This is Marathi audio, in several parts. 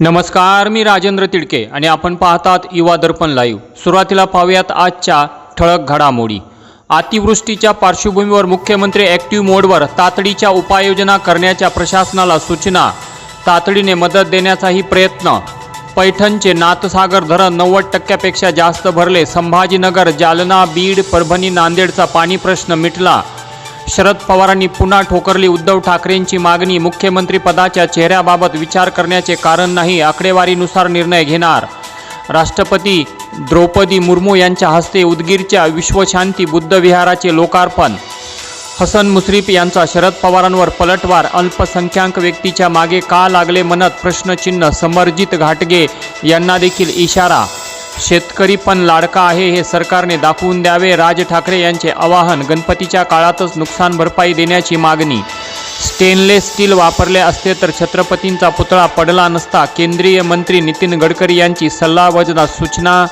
नमस्कार मी राजेंद्र तिडके आणि आपण पाहतात युवा दर्पण लाईव्ह सुरुवातीला पाहूयात आजच्या ठळक घडामोडी. अतिवृष्टीच्या पार्श्वभूमीवर मुख्यमंत्री ॲक्टिव्ह मोडवर तातडीच्या उपाययोजना करण्याच्या प्रशासनाला सूचना. तातडीने मदत देण्याचाही प्रयत्न. पैठणचे नाथसागर धरण नव्वद टक्क्यापेक्षा जास्त भरले. संभाजीनगर जालना बीड परभणी नांदेडचा पाणी प्रश्न मिटला. शरद पवारांनी पुन्हा ठोकरली. उद्धव ठाकरेंची मागणी मुख्यमंत्री पदाच्या चेहऱ्याबाबत विचार करण्याचे कारण नाही आकडेवारीनुसार निर्णय घेणार. राष्ट्रपती द्रौपदी मुर्मू यांच्या हस्ते उदगीरच्या विश्वशांती बुद्ध विहाराचे लोकार्पण. हसन मुश्रीफ यांचा शरद पवारांवर पलटवार. अल्पसंख्याक व्यक्तीच्या मागे का लागले म्हणत प्रश्नचिन्ह समरजित घाटगे यांना देखील इशारा शेतकरी पण लाडका आहे हे सरकारने दाखवून द्यावे. राज ठाकरे यांचे आवाहन गणपतीच्या काळातच नुकसान भरपाई देण्याची मागणी. स्टेनलेस स्टील वापरले असते तर छत्रपतींचा पुतळा पडला नसता. केंद्रीय मंत्री नितीन गडकरी यांची सल्लावजना सूचना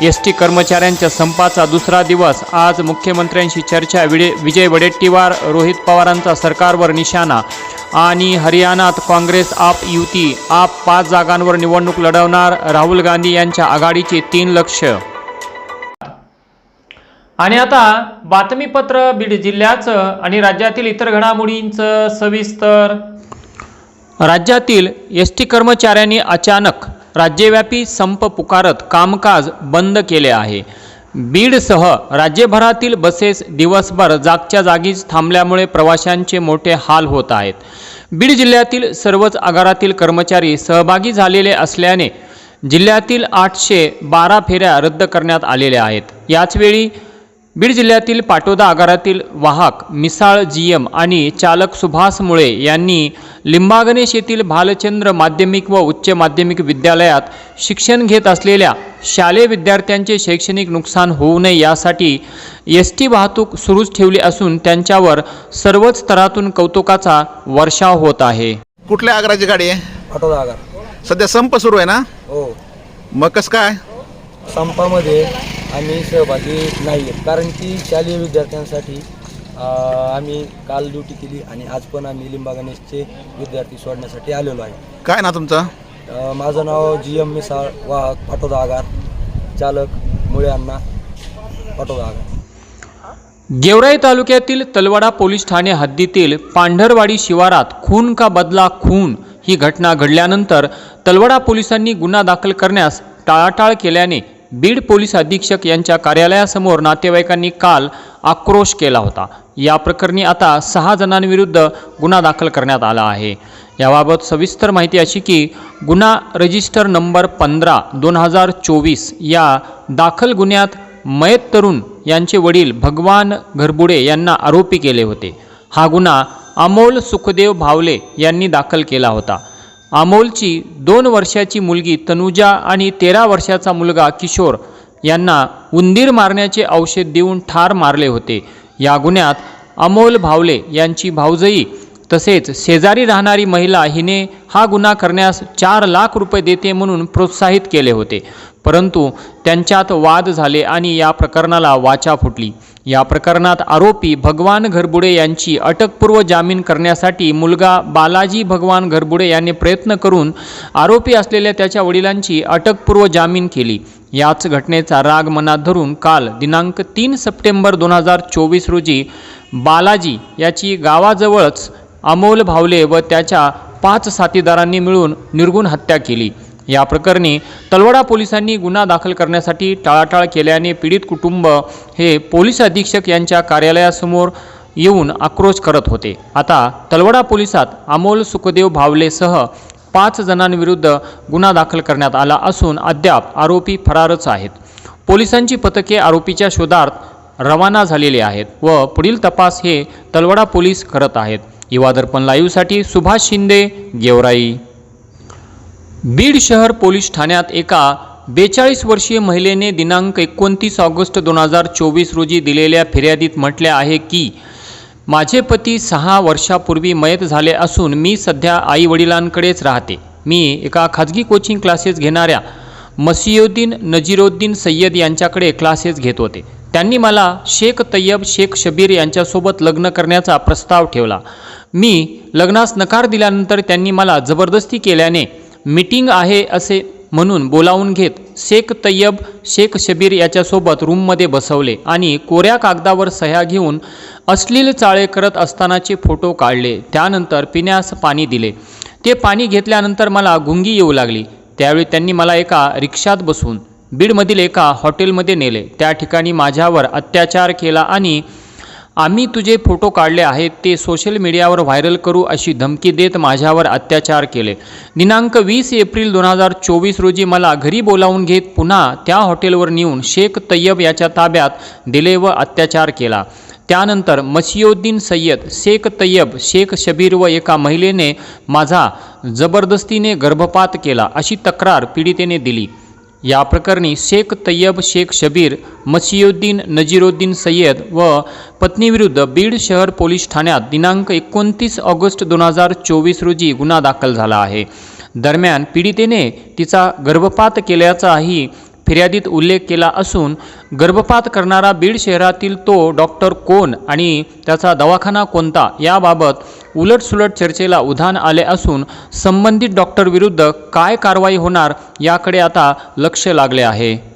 एस टी कर्मचाऱ्यांच्या संपाचा दुसरा दिवस. आज मुख्यमंत्र्यांशी चर्चा विडे विजय वडेट्टीवार रोहित पवारांचा सरकारवर निशाणा आणि हरियाणात काँग्रेस आप युती. आप पाच जागांवर निवडणूक लढवणार राहुल गांधी यांच्या आघाडीचे तीन लक्ष. आणि आता बातमीपत्र बीड जिल्ह्याचं आणि राज्यातील इतर घडामोडींचं सविस्तर. राज्यातील एस टी कर्मचाऱ्यांनी अचानक राज्यव्यापी संप पुकारत कामकाज बंद केले आहे. बीडसह राज्यभरातील बसेस दिवसभर जागच्या जागीच थांबल्यामुळे प्रवाशांचे मोठे हाल होत आहेत. बीड जिल्ह्यातील सर्वच आगारातील कर्मचारी सहभागी झालेले असल्याने जिल्ह्यातील आठशे बारा फेऱ्या रद्द करण्यात आलेल्या आहेत. याचवेळी बीड जिल्ह्यातील पाटोदा आगारातील वाहक मिसाळ जी एम आणि चालक सुभाष मुळे यांनी लिंबागणेश येथील भालचंद्र माध्यमिक व उच्च माध्यमिक विद्यालयात शिक्षण घेत असलेल्या शालेय विद्यार्थ्यांचे शैक्षणिक नुकसान होऊ नये यासाठी एस टी वाहतूक सुरूच ठेवली असून त्यांच्यावर सर्वच स्तरातून कौतुकाचा वर्षाव होत आहे. कुठल्या आग्राची गाडी आहे? ऑटो आगार. सध्या संप सुरू आहे ना? हो. मग कसं काय? संपामध्ये आम्ही सहभागी नाही आहेत कारण की शालेय विद्यार्थ्यांसाठी आम्ही काल ड्युटी केली आणि आज पण आम्ही लिंबा गणेशचे विद्यार्थी सोडण्यासाठी आलेलो आहे. काय ना तुमचं? माझं नाव जी एम मिसाळ वाहक पाटोदा आगार. चालक मुळे अण्णा पाटोदा आगार. गेवराई तालुक्यातील तलवाडा पोलीस ठाणे हद्दीतील पांढरवाडी शिवारात खून का बदला खून ही घटना घडल्यानंतर तलवाडा पोलिसांनी गुन्हा दाखल करण्यास टाळाटाळ केल्याने बीड पोलीस अधीक्षक यांच्या कार्यालयासमोर नातेवाईकांनी काल आक्रोश केला होता. या प्रकरणी आता सहा जणांविरुद्ध गुन्हा दाखल करण्यात आला आहे. याबाबत सविस्तर माहिती अशी की गुन्हा रजिस्टर नंबर पंधरा दोन हजार चोवीस या दाखल गुन्ह्यात मयत तरुण यांचे वडील भगवान घरबुडे यांना आरोपी केले होते. हा गुन्हा अमोल सुखदेव भावले यांनी दाखल केला होता. अमोलची दोन वर्षाची मुलगी तनुजा आणि तेरा वर्षाचा मुलगा किशोर यांना उंदीर मारण्याचे औषध देऊन ठार मारले होते. या गुन्ह्यात अमोल भावले यांची भावजई तसेच शेजारी राहणारी महिला हिने हा गुन्हा करण्यास चार लाख रुपये देते म्हणून प्रोत्साहित केले होते. परंतु त्यांच्यात वाद झाले आणि या प्रकरणाला वाचा फुटली. या प्रकरणात आरोपी भगवान घरबुडे यांची अटकपूर्व जामीन करण्यासाठी मुलगा बालाजी भगवान घरबुडे यांनी प्रयत्न करून आरोपी असलेल्या त्याच्या वडिलांची अटकपूर्व जामीन केली. याच घटनेचा राग मनात धरून काल दिनांक तीन सप्टेंबर दोन हजार चोवीस रोजी बालाजी याची गावाजवळच अमोल भावले व त्याच्या पाच साथीदारांनी मिळून निर्गुण हत्या केली. या प्रकरणी तलवडा पोलिसांनी गुन्हा दाखल करण्यासाठी टाळाटाळ केल्याने पीडित कुटुंब हे पोलीस अधीक्षक यांच्या कार्यालयासमोर येऊन आक्रोश करत होते. आता तलवडा पोलिसात अमोल सुखदेव भावलेसह पाच जणांविरुद्ध गुन्हा दाखल करण्यात आला असून अद्याप आरोपी फरारच आहेत. पोलिसांची पथके आरोपीच्या शोधार्थ रवाना झालेली आहेत व पुढील तपास हे तलवडा पोलीस करत आहेत. इवादर्पण लाईव्हसाठी सुभाष शिंदे गेवराई. बीड शहर पोलीस ठाण्यात एका बेचाळीस वर्षीय महिलेने दिनांक एकोणतीस ऑगस्ट दोन हजार चोवीस रोजी दिलेल्या फिर्यादीत म्हटले आहे की माझे पती सहा वर्षापूर्वी मयत झाले असून मी सध्या आई वडिलांकडेच राहते. मी एका खाजगी कोचिंग क्लासेस घेणाऱ्या मसियुद्दीन नजीरुद्दीन सय्यद यांच्याकडे क्लासेस घेत होते. त्यांनी मला शेख तय्यब शेख शबीर यांच्यासोबत लग्न करण्याचा प्रस्ताव ठेवला. मी लग्नास नकार दिल्यानंतर त्यांनी मला जबरदस्ती केल्याने मीटिंग आहे असे म्हणून बोलावून घेत शेख तय्यब शेख शबीर याच्यासोबत रूममध्ये बसवले आणि कोऱ्या कागदावर सह्या घेऊन अश्लील चाळे करत असतानाचे फोटो काढले. त्यानंतर पिण्यास पाणी दिले. ते पाणी घेतल्यानंतर मला गुंगी येऊ लागली. त्यावेळी त्यांनी मला एका रिक्षात बसून बीडमधील एका हॉटेलमध्ये नेले. त्या ठिकाणी माझ्यावर अत्याचार केला आणि आम्ही तुझे फोटो काढले आहेत ते सोशल मीडियावर व्हायरल करू अशी धमकी देत माझ्यावर अत्याचार केले. दिनांक वीस एप्रिल दोन हजार चोवीस रोजी मला घरी बोलावून घेत पुन्हा त्या हॉटेलवर नेऊन शेख तय्यब याच्या ताब्यात दिले व अत्याचार केला. त्यानंतर मसियोद्दीन सय्यद शेख तय्यब शेख शबीर व एका महिलेने माझा जबरदस्तीने गर्भपात केला अशी तक्रार पीडितेने दिली. या प्रकरणी शेख तय्यब शेख शबीर मसियुद्दीन नजीरुद्दीन सय्यद व पत्नीविरुद्ध बीड शहर पोलीस ठाण्यात दिनांक एकोणतीस ऑगस्ट दोन हजार चोवीस रोजी गुन्हा दाखल झाला आहे. दरम्यान पीडितेने तिचा गर्भपात केल्याचाही फिर्यादीत उल्लेख केला असून गर्भपात करणारा बीड शहरातील तो डॉक्टर कोण आणि त्याचा दवाखाना कोणता याबाबत उलटसुलट चर्चेला उधाण आले असून संबंधित डॉक्टरविरुद्ध काय कारवाई होणार याकडे आता लक्ष लागले आहे.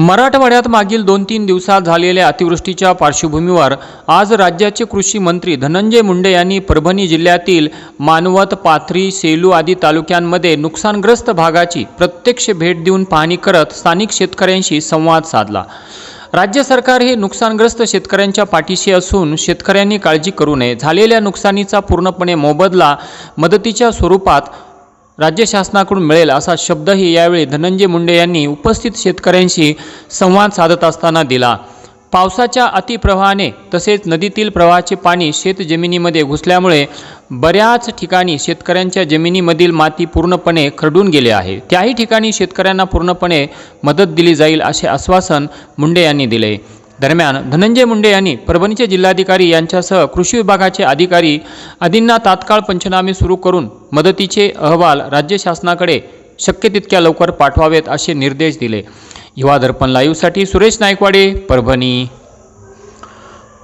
मराठवाड्यात मागील दोन तीन दिवसात झालेल्या अतिवृष्टीच्या पार्श्वभूमीवर आज राज्याचे कृषी मंत्री धनंजय मुंडे यांनी परभणी जिल्ह्यातील मानवत पाथरी सेलू आदी तालुक्यांमध्ये नुकसानग्रस्त भागाची प्रत्यक्ष भेट देऊन पाहणी करत स्थानिक शेतकऱ्यांशी संवाद साधला. राज्य सरकार हे नुकसानग्रस्त शेतकऱ्यांच्या पाठीशी असून शेतकऱ्यांनी काळजी करू नये. झालेल्या नुकसानीचा पूर्णपणे मोबदला मदतीच्या स्वरूपात राज्य शासनाकडून मिळेल असा शब्दही यावेळी धनंजय मुंडे यांनी उपस्थित शेतकऱ्यांशी संवाद साधत असताना दिला. पावसाच्या अतिप्रवाहाने तसेच नदीतील प्रवाहाचे पाणी शेत जमिनीमध्ये घुसल्यामुळे बऱ्याच ठिकाणी शेतकऱ्यांच्या जमिनीमधील माती पूर्णपणे खरडून गेले आहे. त्याही ठिकाणी शेतकऱ्यांना पूर्णपणे मदत दिली जाईल असे आश्वासन मुंडे यांनी दिले. दरम्यान धनंजय मुंडे यांनी परभणीचे जिल्हाधिकारी यांच्यासह कृषी विभागाचे अधिकारी आदींना तात्काळ पंचनामे सुरू करून मदतीचे अहवाल राज्य शासनाकडे शक्य तितक्या लवकर पाठवावेत असे निर्देश दिले. युवा दर्पण लाईव्हसाठी सुरेश नायकवाडे परभणी.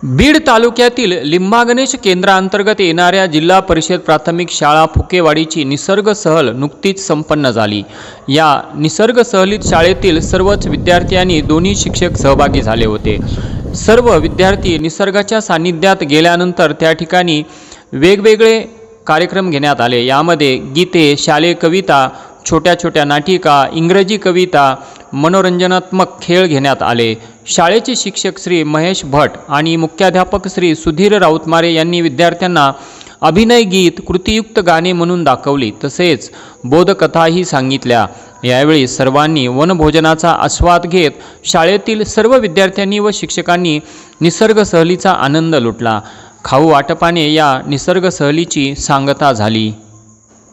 बीड तालुक्यातील लिंबागणेश केंद्रांतर्गत येणाऱ्या जिल्हा परिषद प्राथमिक शाळा फुकेवाडीची निसर्ग सहल नुकतीच संपन्न झाली. या निसर्ग सहलीत शाळेतील सर्वच विद्यार्थी आणि दोन्ही शिक्षक सहभागी झाले होते. सर्व विद्यार्थी निसर्गाच्या सान्निध्यात गेल्यानंतर त्या ठिकाणी वेगवेगळे कार्यक्रम घेण्यात आले. यामध्ये गीते शालेय कविता छोट्या छोट्या नाटिका इंग्रजी कविता मनोरंजनात्मक खेळ घेण्यात आले. शाळेचे शिक्षक श्री महेश भट आणि मुख्याध्यापक श्री सुधीर राऊतमारे यांनी विद्यार्थ्यांना अभिनय गीत कृतियुक्त गाणे म्हणून दाखवली. तसेच बोधकथाही सांगितल्या. यावेळी सर्वांनी वनभोजनाचा आस्वाद घेत शाळेतील सर्व विद्यार्थ्यांनी व शिक्षकांनी निसर्ग सहलीचा आनंद लुटला. खाऊ वाटपाने या निसर्ग सहलीची सांगता झाली.